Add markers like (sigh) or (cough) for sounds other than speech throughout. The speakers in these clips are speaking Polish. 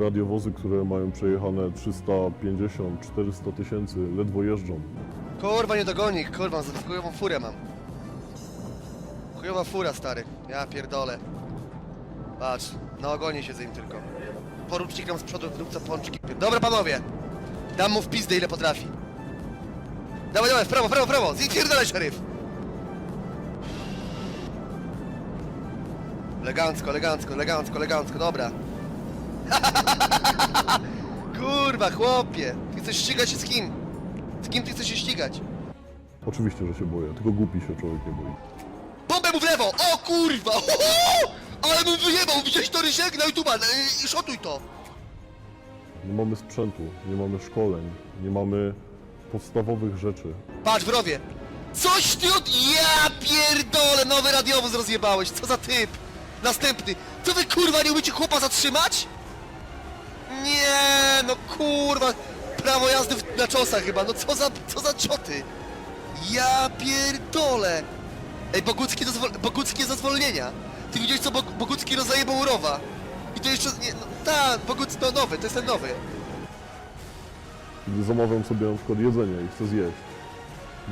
Radiowozy, które mają przejechane 350-400 tysięcy, ledwo jeżdżą. Kurwa, nie dogoni kurwa, z- chujową furę mam. Chujowa fura, stary. Ja pierdolę. Patrz, na ogonie siedzę im tylko. Porucznik nam z przodu wdupca pączki. Dobra, panowie. Dam mu w pizdę, ile potrafi. Dawaj, dawaj, w prawo, w prawo, w prawo. Zpierdalaj, szeryf. Elegancko, elegancko, elegancko, elegancko, dobra. (laughs) Kurwa, chłopie. Ty chcesz ścigać się z kim? Z kim ty chcesz się ścigać? Oczywiście, że się boję, tylko głupi się człowiek nie boi. Bombę mu w lewo! O kurwa! Oho! Ale bym wyjebał! Widziałeś to Rysiek na YouTube'a? Yy, Szotuj to! Nie mamy sprzętu, nie mamy szkoleń, nie mamy podstawowych rzeczy. Patrz, wrowie! Coś ty od... Ja pierdolę! Nowy radiowóz rozjebałeś! Co za typ! Następny! Co wy kurwa nie umiecie chłopa zatrzymać? Nie, no kurwa! Prawo jazdy w- na czosach chyba, no co za, co za cioty! Ja pierdolę! Ej, Bogucki, dozwol... Boguckie zezwolnienia! Ty widziałeś co Bog... Bogucki rozjebał rowa? I to jeszcze... Nie, no, ta, Bogucki to nowy, to jest ten nowy. Kiedy zamawiam sobie na przykład jedzenie i chcę zjeść,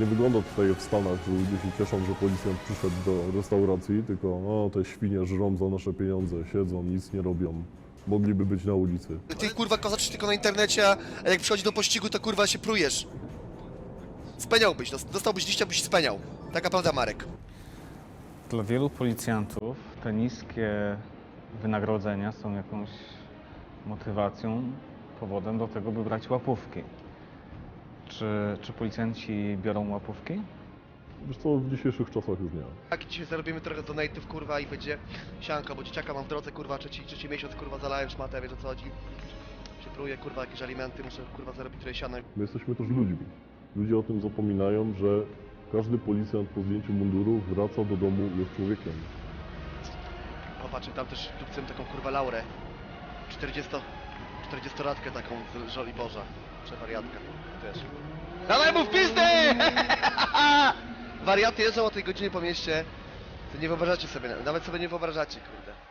nie wygląda tutaj w Stanach, że ludzie się cieszą, że policjant przyszedł do restauracji, tylko o, te świnie żrą za nasze pieniądze, siedzą, nic nie robią. Mogliby być na ulicy. Ty kurwa kozaczysz tylko na internecie, a jak przychodzi do pościgu, to kurwa się prujesz. Speniałbyś, dos- dostałbyś liścia, byś speniał. Taka prawda, Marek. Dla wielu policjantów te niskie wynagrodzenia są jakąś motywacją, powodem do tego, by brać łapówki. Czy, czy policjanci biorą łapówki? Wiesz co, w dzisiejszych czasach już nie. Tak, dzisiaj zarobimy trochę donate'ów, kurwa, i będzie sianka, bo dzieciaka mam w drodze, kurwa, trzeci, trzeci miesiąc, kurwa, zalałem szmatę, wiesz o co chodzi. Się pruję, kurwa, jakieś alimenty, muszę, kurwa, zarobić trochę siana. My jesteśmy też ludźmi. Ludzie o tym zapominają, że każdy policjant po zdjęciu munduru wraca do domu i jest człowiekiem. Popatrzę, tam też dupcem taką, kurwa, Laurę. 40... 40-latkę taką z Żoli Boża. Przewariatka też. Dawaj mu w pizdę! (laughs) Wariaty jeżdżą o tej godzinie po mieście. To nie wyobrażacie sobie, nawet sobie nie wyobrażacie, kurde.